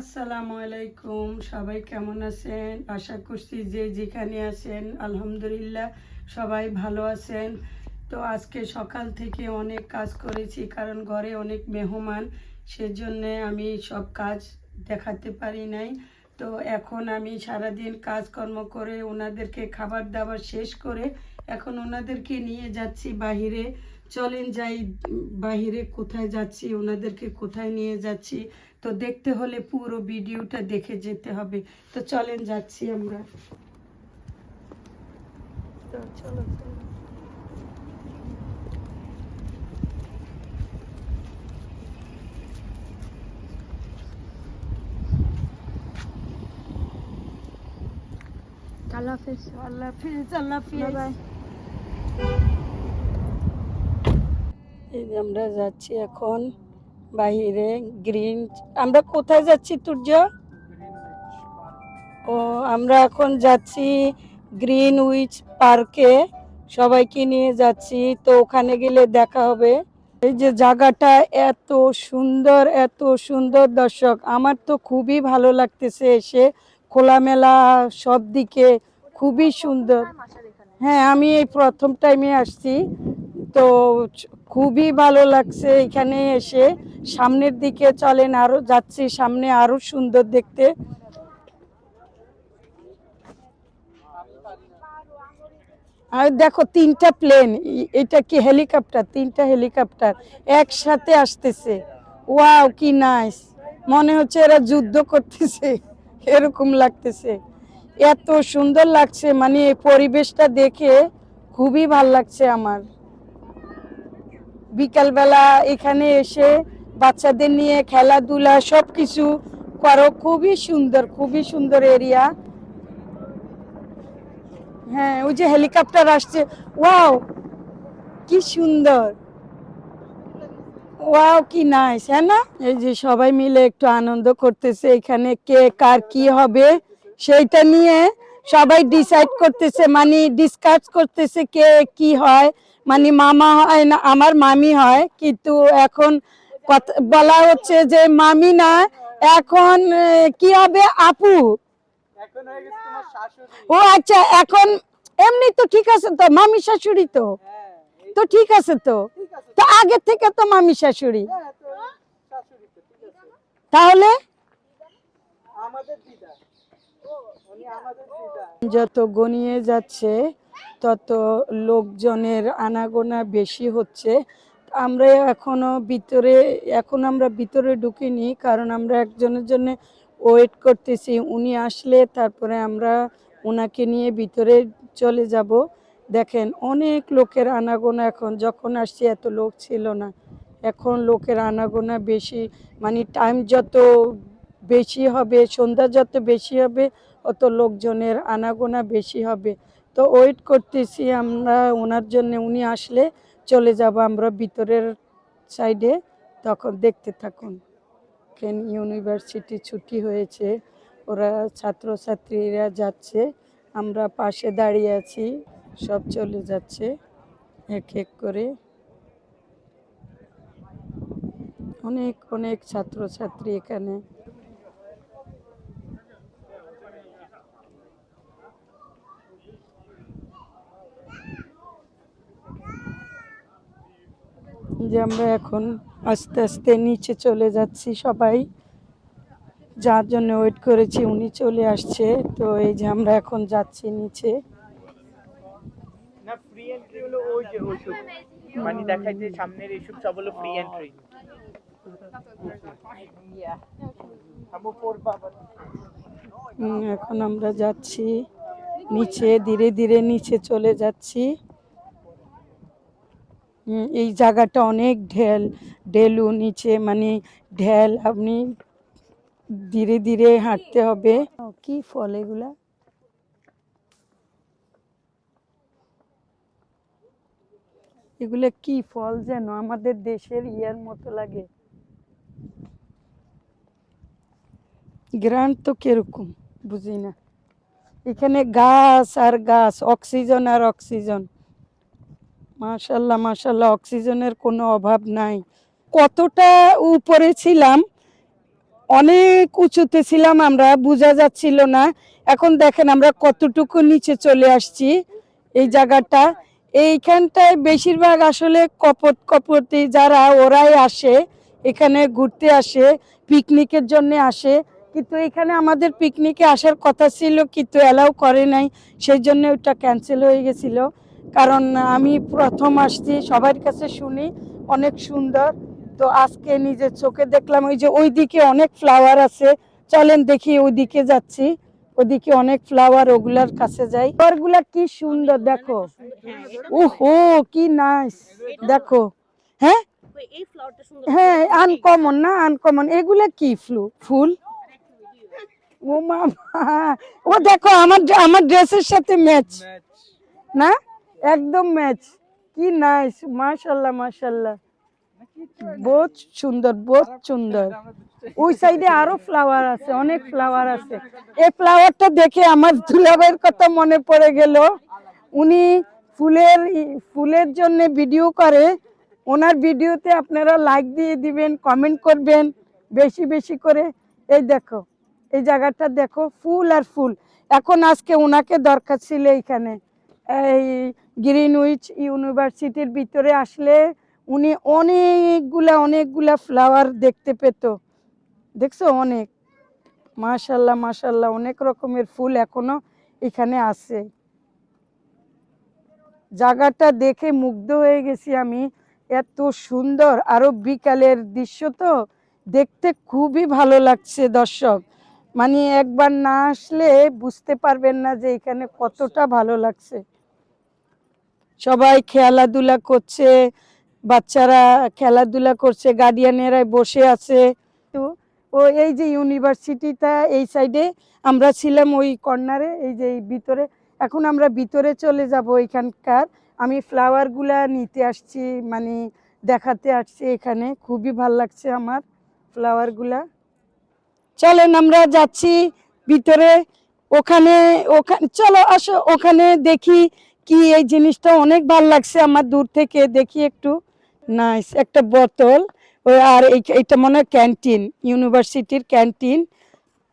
আসসালামু আলাইকুম, সবাই কেমন আছেন? আশা করছি যে যেখানে আছেন, আলহামদুলিল্লাহ, সবাই ভালো আছেন। তো আজকে সকাল থেকে অনেক কাজ করেছি, কারণ ঘরে অনেক মেহমান, সেজন্য আমি সব কাজ দেখাতে পারি নাই। তো এখন আমি সারাদিন কাজকর্ম করে ওনাদেরকে খাবার দাবার শেষ করে এখন ওনাদেরকে নিয়ে যাচ্ছি বাহিরে। চলেন যাই, বাহিরে কোথায় যাচ্ছি, ওনাদেরকে কোথায় নিয়ে যাচ্ছি। তো দেখতে হলে পুরো ভিডিওটা দেখে যেতে হবে। তো চলেন যাচ্ছি আমরা। তো চলো। চলো আল্লাহ হাফেজ। আল্লাহ হাফিজ আল্লাহ হাফিজ। বাই এই আমরা যাচ্ছি এখন। বাহিরে, গ্রিন। আমরা কোথায় যাচ্ছি, তুর্য? ও, আমরা এখন যাচ্ছি গ্রিন উইচ পার্কে। সবাইকে নিয়ে যাচ্ছি, তো ওখানে গেলে দেখা হবে। এই যে জায়গাটা এত সুন্দর এত সুন্দর। দর্শক, আমার তো খুবই ভালো লাগতেছে এসে। খোলামেলা সব দিকে, খুবই সুন্দর। হ্যাঁ আমি এই প্রথম টাইমে আসছি। তো খুবই ভালো লাগছে এখানে এসে। সামনের দিকে চলেন আরও, যাচ্ছি সামনে আরও সুন্দর দেখতে। আর দেখো তিনটা প্লেন এটা কি হেলিকপ্টার তিনটা হেলিকপ্টার একসাথে আসতেছে। ওয়াও কি নাইস মনে হচ্ছে এরা যুদ্ধ করতেছে, এরকম লাগতেছে। এত সুন্দর লাগছে মানে পরিবেশটা দেখে খুবই ভালো লাগছে আমার। বিকালবেলা এখানে এসে বাচ্চাদের নিয়ে খেলাধুলা সব কিছু করো, খুবই সুন্দর খুবই সুন্দর এরিয়া হ্যাঁ ওই যে হেলিকপ্টার আসছে। ওয়াও কি সুন্দর। ওয়াও কি নাইস হ্যাঁ না? এই যে সবাই মিলে একটু আনন্দ করতেছে এখানে, কে, কার, কি হবে সেইটা নিয়ে সবাই ডিসাইড করতেছে মানে ডিসকাস করতেছে কে, কি হয়। মানে মামা হয় না, আমার মামি হয়, কিন্তু এখন বলা হচ্ছে যে মামি না এখন কি হবে আপু? ও আচ্ছা এখন এমনি তো ঠিক আছে তো মামি শাশুড়ি তো? হ্যাঁ তো ঠিক আছে তো? তো আগে থেকে তো মামি শাশুড়ি। হ্যাঁ তাহলে? যত গনিয়ে যাচ্ছে তত লোকজনের আনাগোনা বেশি হচ্ছে। আমরা এখনও ভিতরে, এখন আমরা ভিতরে ঢুকিনি, কারণ আমরা একজনের জন্য ওয়েট করতেছি। উনি আসলে তারপরে আমরা ওনাকে নিয়ে ভিতরে চলে যাব। দেখেন, অনেক লোকের আনাগোনা এখন, যখন আসছি এত লোক ছিল না। এখন লোকের আনাগোনা বেশি মানে টাইম যত বেশি হবে, সন্ধ্যা যত বেশি হবে, অত লোকজনের আনাগোনা বেশি হবে। তো ওয়েট করতেছি আমরা ওনার জন্য উনি আসলে চলে যাব আমরা ভিতরের সাইডে, তখন দেখতে থাকুন। কেন ইউনিভার্সিটি ছুটি হয়েছে, ওরা ছাত্রছাত্রীরা যাচ্ছে, আমরা পাশে দাঁড়িয়ে আছি, সব চলে যাচ্ছে, এক এক করে। অনেক অনেক ছাত্রছাত্রী এখানে। যে আমরা এখন আস্তে আস্তে নিচে চলে যাচ্ছি সবাই। যার জন্য ওয়েট করেছি উনি চলে আসছে। তো এই যে আমরা এখন যাচ্ছি নিচে। না ফ্রি এন্ট্রি হলো ওই যে ওইসব মানে দেখায় যে সামনের এইসব সব হলো ফ্রি এন্ট্রি আমু পড়বা আবার উম, এখন আমরা যাচ্ছি। নিচে ধীরে ধীরে নিচে চলে যাচ্ছি। এই জায়গাটা অনেক ঢেল ঢেলু নিচে মানে ঢেল আপনি ধীরে ধীরে হাঁটতে হবে। কি ফল এগুলা? এগুলা কি ফল যেন আমাদের দেশের ইয়ার মতো লাগে? গ্রান্ট তো কীরকম বুঝি না এখানে গাছ আর গাছ অক্সিজেন আর অক্সিজেন। মাশাল্লাহ মাশাল্লাহ, অক্সিজেনের কোনো অভাব নাই। কতটা উপরে ছিলাম, অনেক উঁচুতে ছিলাম আমরা, বোঝা যাচ্ছিল না। এখন দেখেন আমরা কতটুকু নিচে চলে আসছি এই জায়গাটা। এইখানটায় বেশিরভাগ আসলে কপট কপতি যারা, ওরাই আসে, এখানে ঘুরতে আসে, পিকনিকের জন্য আসে। কিন্তু এখানে আমাদের পিকনিকে আসার কথা ছিল, কিন্তু অ্যালাউ করে নাই, সেই জন্য ওটা ক্যান্সেল হয়ে গেছিল। কারণ আমি প্রথম আসছি, সবার কাছে শুনি, অনেক সুন্দর। তো আজকে নিজের চোখে দেখলাম, ওই যে ওইদিকে অনেক ফ্লাওয়ার আছে। চলেন দেখি ওইদিকে যাচ্ছি। ওদিকে অনেক ফ্লাওয়ার ওগুলার কাছে যাই। ফ্লাওয়ারগুলা কি সুন্দর, দেখো। ওহো, কি নাইস দেখো। হ্যাঁ? হ্যাঁ আনকমন না আনকমন এগুলা কি ফ্লু ফুল? ও মামা, ও দেখো, আমার আমার ড্রেসের সাথে ম্যাচ না? একদম ম্যাচ। কি নাইস মাশাল্লাহ মাশাল্লাহ। বহুত সুন্দর বহুত সুন্দর। ওই সাইডে আরও ফ্লাওয়ার আছে, অনেক ফ্লাওয়ার আছে। এই ফ্লাওয়ারটা দেখে আমার দুলাভাইয়ের কথা মনে পড়ে গেল। উনি ফুলের ফুলের জন্য ভিডিও করে। ওনার ভিডিওতে আপনারা লাইক দিয়ে দিবেন কমেন্ট করবেন, বেশি বেশি করে। এই দেখো, এই জায়গাটা দেখো, ফুল আর ফুল। এখন আজকে ওনাকে দরকার ছিল এইখানে। এই গ্রিনউইচ ইউনিভার্সিটির ভিতরে আসলে উনি অনেকগুলা অনেকগুলা ফ্লাওয়ার দেখতে পেত। দেখছ? অনেক। মাশাল্লাহ মাশাল্লাহ, অনেক রকমের ফুল এখনও এখানে আছে। জায়গাটা দেখে মুগ্ধ হয়ে গেছি আমি। এত সুন্দর। আরও বিকালের দৃশ্য তো দেখতে খুবই ভালো লাগছে দর্শক। মানে একবার না আসলে বুঝতে পারবেন না যে এখানে কতটা ভালো লাগছে। সবাই খেলাধুলা করছে, বাচ্চারা খেলাধুলা করছে গার্ডিয়ানেরা বসে আছে। তো ও এই যে ইউনিভার্সিটিটা এই সাইডে আমরা ছিলাম ওই কর্নারে এই যে ভিতরে। এখন আমরা ভিতরে চলে যাব এখানকার। আমি ফ্লাওয়ারগুলা নিতে আসছি মানে দেখাতে আসছি এখানে। খুবই ভালো লাগছে আমার ফ্লাওয়ারগুলা চলেন আমরা যাচ্ছি ভিতরে। ওখানে ওখানে, চলো আসো, ওখানে দেখি কি এই জিনিসটা অনেক ভালো লাগছে আমার দূর থেকে, দেখি একটু। নাইস একটা বোতল। আর এই- এইটা মনে হয় ক্যান্টিন, ইউনিভার্সিটির ক্যান্টিন।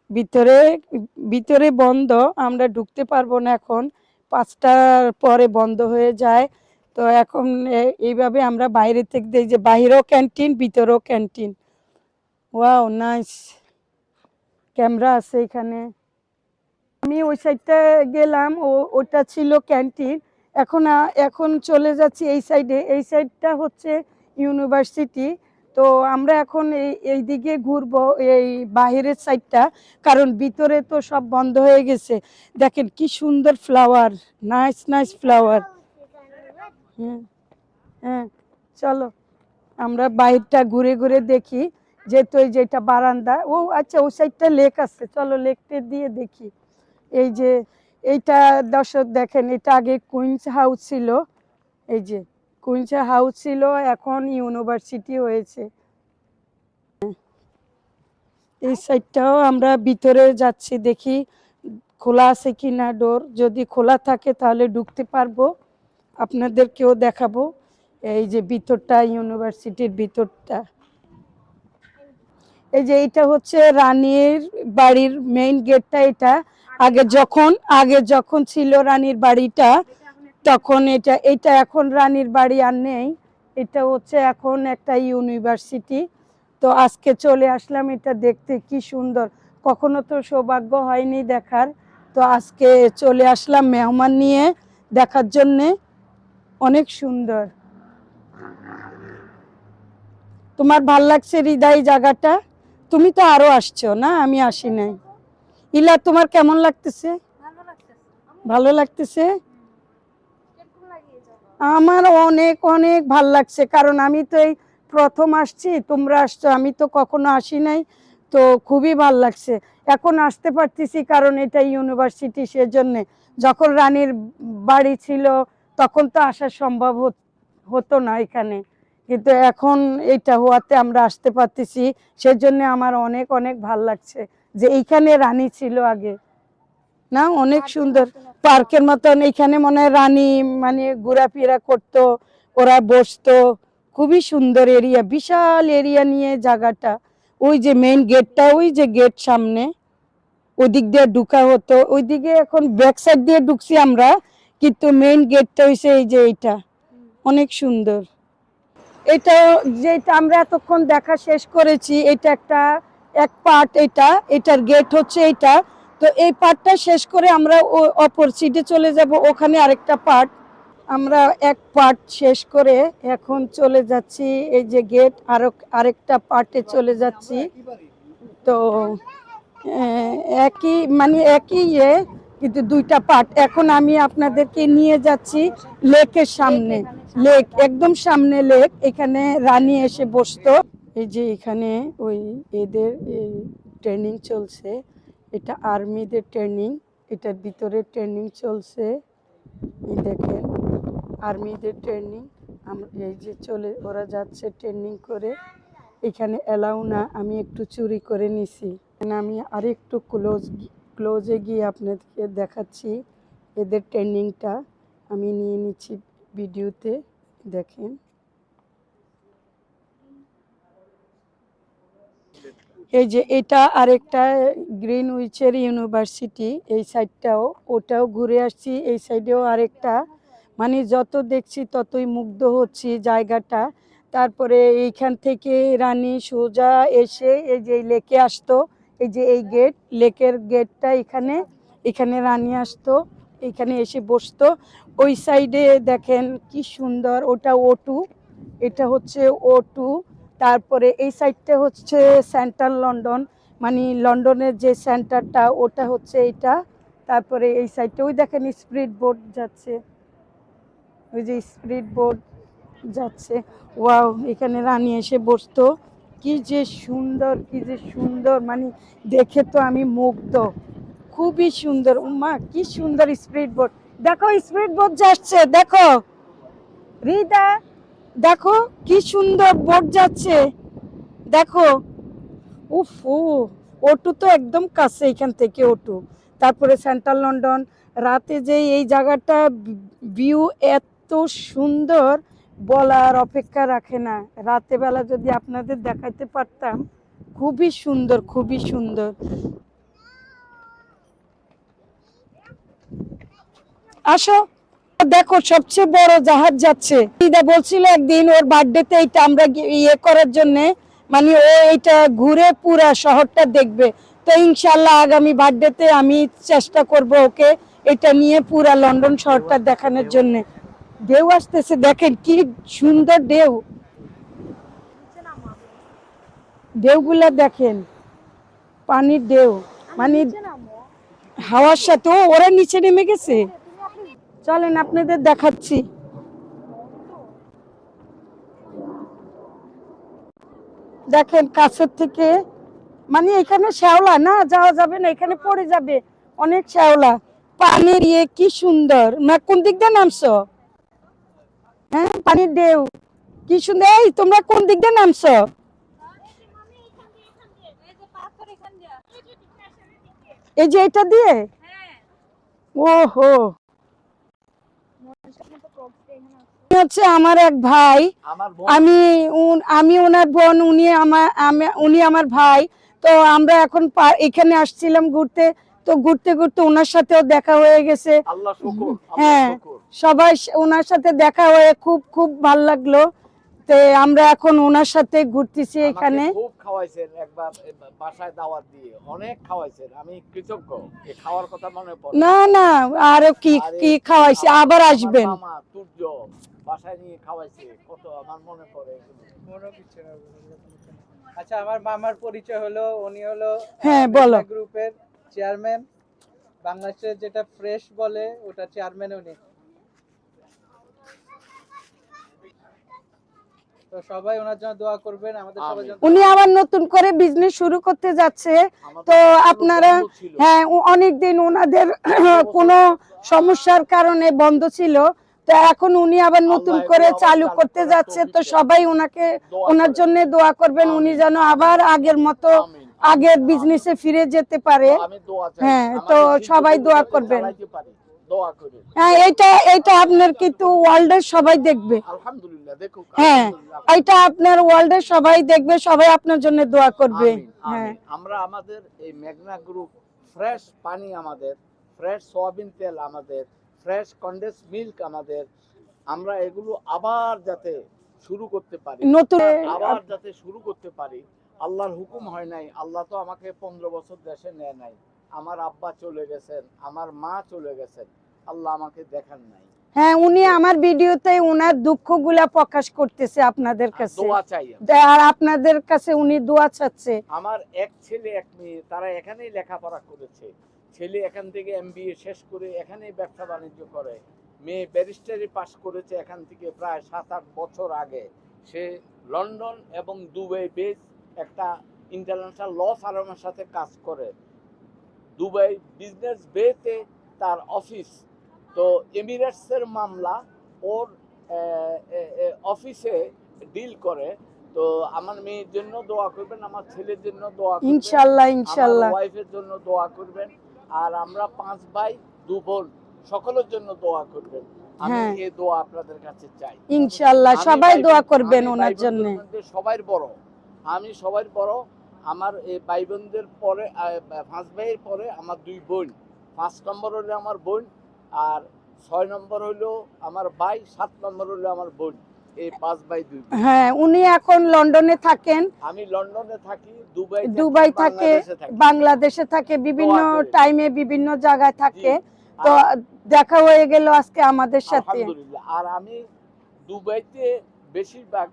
ভিতরে ভিতরে বন্ধ, আমরা ঢুকতে পারব না এখন। পাঁচটার পরে বন্ধ হয়ে যায়। তো এখন এইভাবে আমরা বাইরে থেকে দেখি যে বাইরেও ক্যান্টিন, ভিতরেও ক্যান্টিন। ওয়াও নাইস ক্যামেরা আছে এখানে। আমি ওই সাইডটা গেলাম, ও, ওটা ছিল ক্যান্টিন এখন এখন চলে যাচ্ছি এই সাইডে এই সাইডটা হচ্ছে ইউনিভার্সিটি তো আমরা এখন এই এই দিকে ঘুরবো, এই বাহিরের সাইডটা কারণ ভিতরে তো সব বন্ধ হয়ে গেছে। দেখেন কি সুন্দর ফ্লাওয়ার নাইস নাইস ফ্লাওয়ার হ্যাঁ হ্যাঁ চলো। আমরা বাইরটা ঘুরে ঘুরে দেখি। যেহেতু এই যেটা বারান্দা, ও আচ্ছা ওই সাইডটা লেক আছে। চলো লেকটা দিয়ে দেখি। এই যে, এইটা দর্শক দেখেন, এটা আগে কুইন্স হাউস ছিল। এই যে, কুইন্স হাউস ছিল, এখন ইউনিভার্সিটি হয়েছে। এই সাইডটাও আমরা ভিতরে যাচ্ছি, দেখি খোলা আছে কি না ডোর। যদি খোলা থাকে তাহলে ঢুকতে পারব, আপনাদেরকেও দেখাবো। এই যে ভিতরটা, ইউনিভার্সিটির ভিতরটা। এই যে এটা হচ্ছে রানীর বাড়ির মেইন গেটটা এটা আগে যখন আগে যখন ছিল রানীর বাড়িটা, তখন এটা এটা এখন রানীর বাড়ি আর নেই। এটা হচ্ছে এখন একটা ইউনিভার্সিটি। তো আজকে চলে আসলাম এটা দেখতে, কি সুন্দর। কখনো তো সৌভাগ্য হয়নি দেখার। তো আজকে চলে আসলাম মেহমান নিয়ে দেখার জন্যে। অনেক সুন্দর। তোমার ভালো লাগছে হৃদয় জায়গাটা? তুমি তো আরও আসছো, না? আমি আসি নাই। ইলা তোমার কেমন লাগতেছে? ভালো লাগতেছে। আমার অনেক অনেক ভালো লাগছে কারণ আমি তো এই প্রথম আসছি তোমরা আসছো আমি তো কখনো আসি নাই তো খুবই ভালো লাগছে। এখন আসতে পারতেছি কারণ এটা ইউনিভার্সিটি সেজন্যে। যখন রানীর বাড়ি ছিল তখন তো আসা সম্ভব হত- হতো না এখানে। কিন্তু এখন এটা হওয়াতে আমরা আসতে পারতেছি সেজন্য আমার অনেক অনেক ভালো লাগছে। যে এইখানে রানী ছিল আগে। না অনেক সুন্দর পার্কের মতন এইখানে মনে হয় রানী মানে ঘোরাফেরা করতো ওরা বসতো। খুবই সুন্দর এরিয়া বিশাল এরিয়া নিয়ে জায়গাটা। ওই যে মেইন গেটটা ওই যে গেট সামনে ওদিক দিয়ে ঢুকা হতো। ওইদিকে এখন ব্যাক সাইড দিয়ে ঢুকছি আমরা কিন্তু মেইন গেটটা হইছে এই যে এইটা। অনেক সুন্দর। এটা যেটা আমরা এতক্ষণ দেখা শেষ করেছি এটা একটা এক পার্ট এটা এটার গেট হচ্ছে এটা। তো এই পার্টটা শেষ করে আমরা অপর সিটে চলে যাব। ওখানে আরেকটা পার্ট আমরা এক পার্ট শেষ করে এখন চলে যাচ্ছি। এই যে গেট আরও আরেকটা পার্টে চলে যাচ্ছি। তো একই মানে একই ইয়ে কিন্তু দুইটা পার্ট এখন আমি আপনাদেরকে নিয়ে যাচ্ছি লেকের সামনে। লেক একদম সামনে লেক। এখানে রানী এসে বসতো। এই যে এখানে ওই এদের ট্রেনিং চলছে, এটা আর্মিদের ট্রেনিং এটার ভিতরে ট্রেনিং চলছে। এই দেখেন আর্মিদের ট্রেনিং আমরা এই যে চলে, ওরা যাচ্ছে ট্রেনিং করে। এখানে এলাও না, আমি একটু চুরি করে নিছি। আমি আরেকটু ক্লোজ ক্লোজে গিয়ে আপনাদেরকে দেখাচ্ছি এদের ট্রেনিংটা আমি নিয়ে নিচ্ছি ভিডিওতে, দেখেন। এই যে এটা আরেকটা গ্রিন উইচের ইউনিভার্সিটি, এই সাইডটাও, ওটাও ঘুরে আসছি, এই সাইডেও আরেকটা। মানে যত দেখছি ততই মুগ্ধ হচ্ছি জায়গাটা। তারপরে এইখান থেকে রানী সোজা এসে এই যে লেকে আসতো, এই যে এই গেট, লেকের গেটটা এখানে এখানে রানী আসতো, এখানে এসে বসতো। ওই সাইডে দেখেন কি সুন্দর, ওটা ও টু এটা হচ্ছে ও টু তারপরে এই সাইডটা হচ্ছে সেন্ট্রাল লন্ডন মানে লন্ডনের যে সেন্টারটা, ওটা হচ্ছে এটা তারপরে এই সাইডটা, ওই দেখেন স্পিড বোর্ড যাচ্ছে। ওই যে স্পিড বোর্ড যাচ্ছে। ওয়াও, এখানে রানী এসে বসতো। কি যে সুন্দর, কি যে সুন্দর মানে দেখে তো আমি মুগ্ধ। খুবই সুন্দর। উমা কি সুন্দর স্পিড বোট দেখো স্পিড বোর্ড যাচ্ছে দেখো। রিদা দেখো কি সুন্দর বোট যাচ্ছে। দেখো। উফ ওটু তো একদম কাছে এখান থেকে ওটু। তারপরে সেন্ট্রাল লন্ডন। রাতে যে এই জায়গাটা ভিউ এত সুন্দর বলার অপেক্ষা রাখে না। রাতে বেলা যদি আপনাদের দেখাইতে পারতাম, খুবই সুন্দর খুবই সুন্দর। আসো। দেখো সবচেয়ে বড় জাহাজ যাচ্ছে। দিদা বলছিল একদিন ওর বার্থডেতে এইটা আমরা ইয়ে করার জন্য মানে ও এইটা ঘুরে পুরা শহরটা দেখবে। তো ইনশাল্লাহ আগামী বার্থডেতে আমি চেষ্টা করব ওকে এটা নিয়ে পুরা লন্ডন শহরটা দেখানোর জন্য। ঢেউ আসতেছে দেখেন কি সুন্দর ঢেউ। ঢেউগুলা দেখেন পানির ঢেউ মানে হাওয়ার সাথে ওরা নিচে নেমে গেছে? চলেন আপনাদের দেখাচ্ছি। দেখেন কাছের থেকে মানে এখানে শ্যাওলা না যাওয়া যাবে না এখানে পড়ে যাবে অনেক শ্যাওলা। পানির ইয়ে কি সুন্দর। না কোন দিক দিয়ে নামছো? হ্যাঁ পানির ঢেউ। কি সুন্দর। এই তোমরা কোন দিক দিয়ে নামছো? এই যে এটা দিয়ে? ওহো। হচ্ছে আমার এক ভাই। আমি উন- আমি ওনার বোন উনি আমার উনি আমার ভাই। তো আমরা এখন এখানে আসছিলাম ঘুরতে। তো ঘুরতে ঘুরতে ওনার সাথেও দেখা হয়ে গেছে। হ্যাঁ সবাই ওনার সাথে দেখা হয়ে খুব খুব ভালো লাগল। তো আমরা এখন ওনার সাথে ঘুরতেছি এখানে। খুব খাওয়াইছেন একবার বাসায় দাওয়াত দিয়ে। অনেক খাওয়াইছেন আমি কৃতজ্ঞ। খাওয়ার কথা মনে পড়ে। না না আরও কি কি খাওয়াইছে? আবার আসবেন। বাসায় নিয়ে খাওয়াইছে কত আমার মনে পড়ে। কোনো কিছু না। আচ্ছা আমার মামার পরিচয় হলো উনি হলো হ্যাঁ, বলো। গ্রুপের চেয়ারম্যান বাংলাদেশের যেটা ফ্রেশ বলে ওটা চেয়ারম্যান উনি তো সবাই ওনার জন্য দোয়া করবেন আমাদের সবার জন্য উনি আবার নতুন করে বিজনেস শুরু করতে যাচ্ছে তো তো আপনারা হ্যাঁ অনেক দিন ওনাদের কোনো সমস্যার কারণে বন্ধ ছিল তো এখন উনি আবার নতুন করে চালু করতে যাচ্ছে তো সবাই ওনাকে ওনার জন্য দোয়া করবেন উনি যেন আবার আগের মতো আগের বিজনেসে ফিরে যেতে পারে। হ্যাঁ, তো সবাই দোয়া করবেন। করেন হ্যাঁ এটা এটা আপনার কিন্তু ওয়ার্ল্ডের সবাই দেখবে। হ্যাঁ। এটা আপনার ওয়ার্ল্ডের সবাই দেখবে সবাই আপনার জন্য দোয়া করবে। হ্যাঁ। আমরা আমাদের এই মেঘনা গ্রুপ ফ্রেশ পানি আমাদের ফ্রেশ সয়াবিন তেল আমাদের। ফ্রেশ কন্ডেন্স মিল্ক আমাদের আমরা এগুলো আবার যাতে শুরু করতে পারি। নতুন আবার যাতে শুরু করতে পারি। আল্লাহর হুকুম হয় নাই আল্লাহ তো আমাকে পনেরো বছর দেশে নেয় নাই। আমার আব্বা চলে গেছেন আমার মা চলে গেছেন আল্লাহ আমাকে দেখান নাই। হ্যাঁ উনি আমার ভিডিওতে উনার দুঃখগুলা প্রকাশ করতেছে আপনাদের কাছে। দোয়া চাই আর আপনাদের কাছে উনি দোয়া চাচ্ছে। আমার এক ছেলে এক মেয়ে তারা এখানেই লেখাপড়া করেছে। ছেলে এখান থেকে এমবিএ শেষ করে এখানেই ব্যবসা বাণিজ্য করে। মেয়ে ব্যারিস্টারি পাস করেছে এখান থেকে প্রায় সাত আট বছর আগে। সে লন্ডন এবং দুবাই বেস একটা ইন্টারন্যাশনাল ল ফার্মের সাথে কাজ করে। দুবাই বিজনেস বেতে তার অফিস তো এমিরেটসের মামলা ওর অফিসে ডিল করে। তো আমার মেয়ের জন্য দোয়া করবেন আমার ছেলের জন্য দোয়া করবেন ইনশাল্লাহ ইনশাল্লাহ। ওয়াইফের জন্য দোয়া করবেন। আর আমরা পাঁচ ভাই দু বোন সকলের জন্য দোয়া করবেন। আমি হ্যাঁ। এই দোয়া আপনাদের কাছে চাই। ইনশাল্লাহ সবাই দোয়া করবেন ওনার জন্য। সবার বড়। আমি সবার বড়। আমার এই ভাই বোনদের পরে পাঁচ ভাইয়ের পরে আমার দুই বোন। পাঁচ নম্বর হলো আমার বোন আর ছয় নম্বর হলো আমার ভাই সাত নম্বর হলো আমার বোন। এই হ্যাঁ উনি এখন লন্ডনে থাকেন। আমি লন্ডনে থাকি দুবাই দুবাই থাকে বাংলাদেশে থাকে। বিভিন্ন টাইমে বিভিন্ন জায়গায় থাকে। তো দেখা হয়ে গেল আজকে আমাদের সাথে। আর আমি দুবাইতে বেশিরভাগ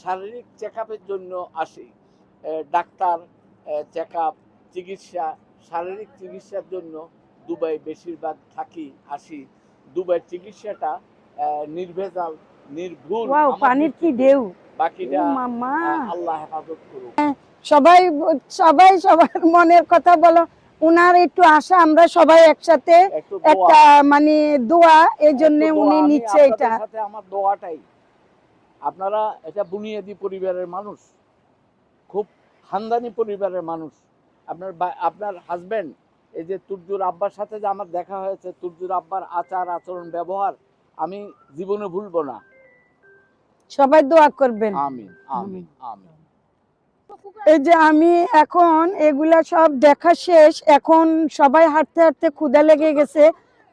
শারীরিক চেক জন্য আসি। ডাক্তার চেক চিকিৎসা শারীরিক চিকিৎসার জন্য দুবাই বেশিরভাগ থাকি আসি। দুবাই চিকিৎসাটা নির্ভেজাল নির্ভুল ওয়াও পানির কি ঢেউ। বাকিটা মামা আল্লাহ হেফাজত করুক। সবাই সবাই সবার মনের কথা বলো। উনার একটু আশা আমরা সবাই একসাথে একটা মানে দোয়া এই জন্য উনি নিচ্ছে এটা। আমার দোয়াটাই। আপনারা এটা বুনিয়াদি পরিবারের মানুষ খুব খানদানি পরিবারের মানুষ। আপনার আপনার হাজবেন্ড এই যে তুর্জুর আব্বার সাথে যে আমার দেখা হয়েছে তুর্জুর আব্বার আচার আচরণ ব্যবহার আমি জীবনে ভুলবো না। সবাই দোয়া করবেন। আমিন আমিন আমিন। এই যে আমি এখন এগুলা সব দেখা শেষ এখন সবাই হাঁটতে হাঁটতে ক্ষুদা লেগে গেছে।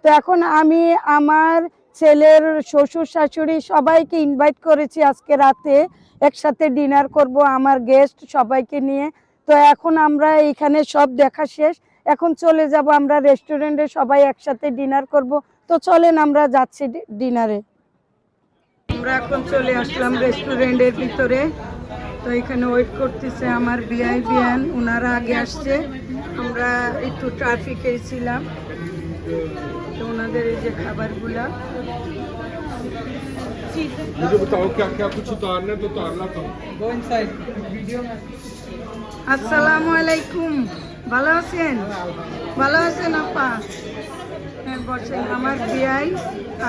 তো এখন আমি আমার ছেলের শ্বশুর শাশুড়ি সবাইকে ইনভাইট করেছি আজকে রাতে। একসাথে ডিনার করব আমার গেস্ট সবাইকে নিয়ে। তো এখন আমরা এখানে সব দেখা শেষ। এখন চলে যাব আমরা রেস্টুরেন্টে সবাই একসাথে ডিনার করব। তো চলেন আমরা যাচ্ছি ডিনারে আমরা এখন চলে আসলাম রেস্টুরেন্টের ভিতরে। তো এখানে ওয়েট করতেছে আমার বিআই বিয়ান ওনারা আগে আসছে। আমরা একটু ট্রাফিকে ছিলাম। তো ওনাদের এই যে খাবারগুলা। আসসালামু আলাইকুম। ভালো আছেন? ভালো আছেন আপা? হ্যাঁ বসেন আমার বিআই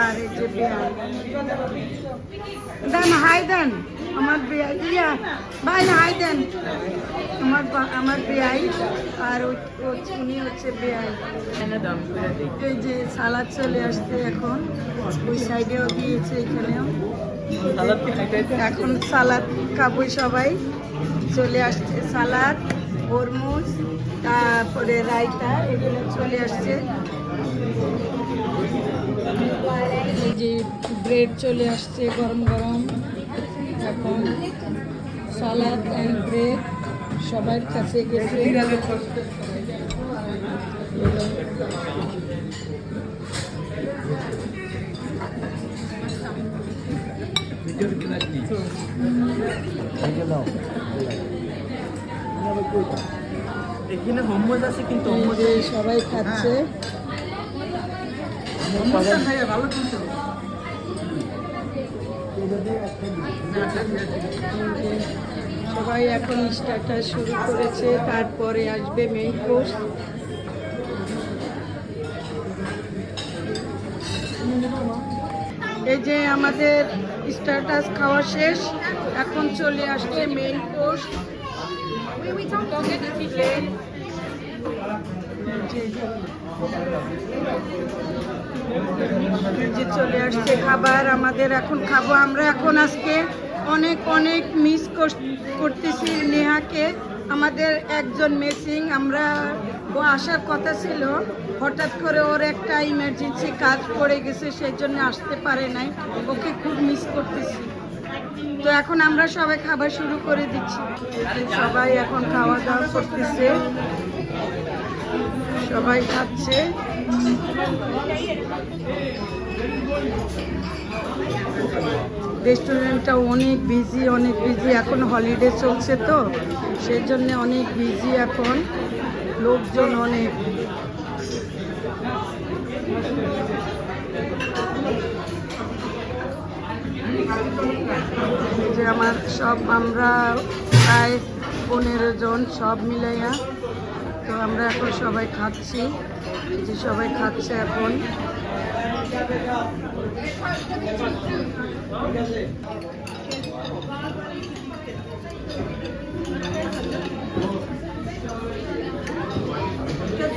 আর এই যে বিআই দেন হাই দেন আমার বিআই ইয়া ভাই হাই দেন। আমার আমার বিআই আর উনি হচ্ছে বিআই এই যে সালাদ চলে আসছে এখন। ওই সাইডেও দিয়েছে এখানেও। এখন সালাদ খাব সবাই। চলে আসছে সালাদ তরমুজ তারপরে রায়তা এগুলো চলে আসছে। এই যে ব্রেড চলে আসছে গরম গরম এখন সালাদ অ্যান্ড ব্রেড সবার কাছে গেছে। এখানে হোমওয়ার্ক আছে কিন্তু সবাই খাচ্ছে। সবাই এখন স্টার্টার শুরু করেছে, তারপরে আসবে মেইন কোর্স এই যে আমাদের স্টার্টাস খাওয়া শেষ, এখন চলে আসছে মেইন কোর্স যে চলে আসছে খাবার, আমাদের এখন খাব আমরা। এখন আজকে অনেক অনেক মিস করতেছি নেহাকে। আমাদের একজন মেসিং আমরা ও আসার কথা ছিল। হঠাৎ করে ওর একটা ইমার্জেন্সি কাজ পড়ে গেছে, সেই জন্য আসতে পারে নাই। ওকে খুব মিস করতেছি। তো এখন আমরা সবাই খাবার শুরু করে দিচ্ছি। সবাই এখন খাওয়া দাওয়া করতেছে। সবাই খাচ্ছে। রেস্টুরেন্টটা অনেক বিজি অনেক বিজি এখন হলিডে চলছে তো সেই জন্য অনেক বিজি এখন। লোকজন অনেক। যে আমার সব, আমরা প্রায় পনেরো জন সব মিলাইয়া তো আমরা এখন সবাই খাচ্ছি। যে সবাই খাচ্ছে এখন।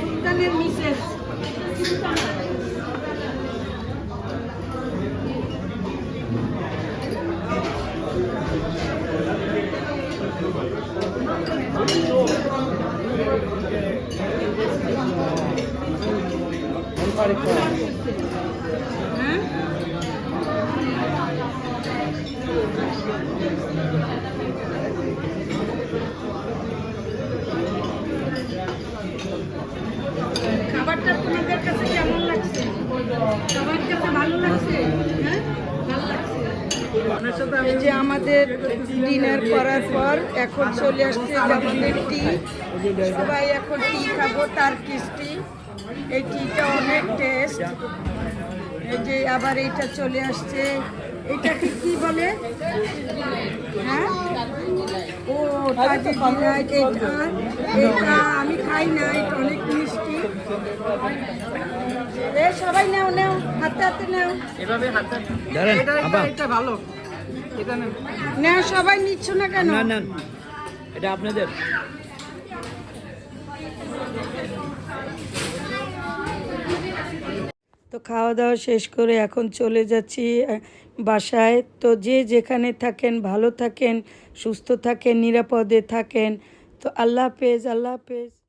সুলতানের মিসেস। খাবারটা তোমাদের কাছে কেমন লাগছে? ভালো হ্যাঁ? ভালো লাগছে। এই যে আমাদের ডিনার করার পর এখন চলে আসছে আমাদের টি সবাই এখন টি খাব তার টি এই টিটা অনেক টেস্ট এই যে আবার এইটা চলে আসছে। এটাকে কি বলে? হ্যাঁ? ও তাজি ডিলাইট এটা এটা আমি খাই না এটা অনেক মিষ্টি। এ সবাই নাও নাও হাতে হাতে নাও। এটা এটা এটা ভালো। এটা না না সবাই নিচ্ছ না কেন? না। এটা আপনাদের। তো খাওয়া দাওয়া শেষ করে এখন চলে যাচ্ছি বাসায়। তো যে যেখানে থাকেন, ভালো থাকেন, সুস্থ থাকেন, নিরাপদে থাকেন। তো আল্লাহ হাফেজ আল্লাহ হাফেজ।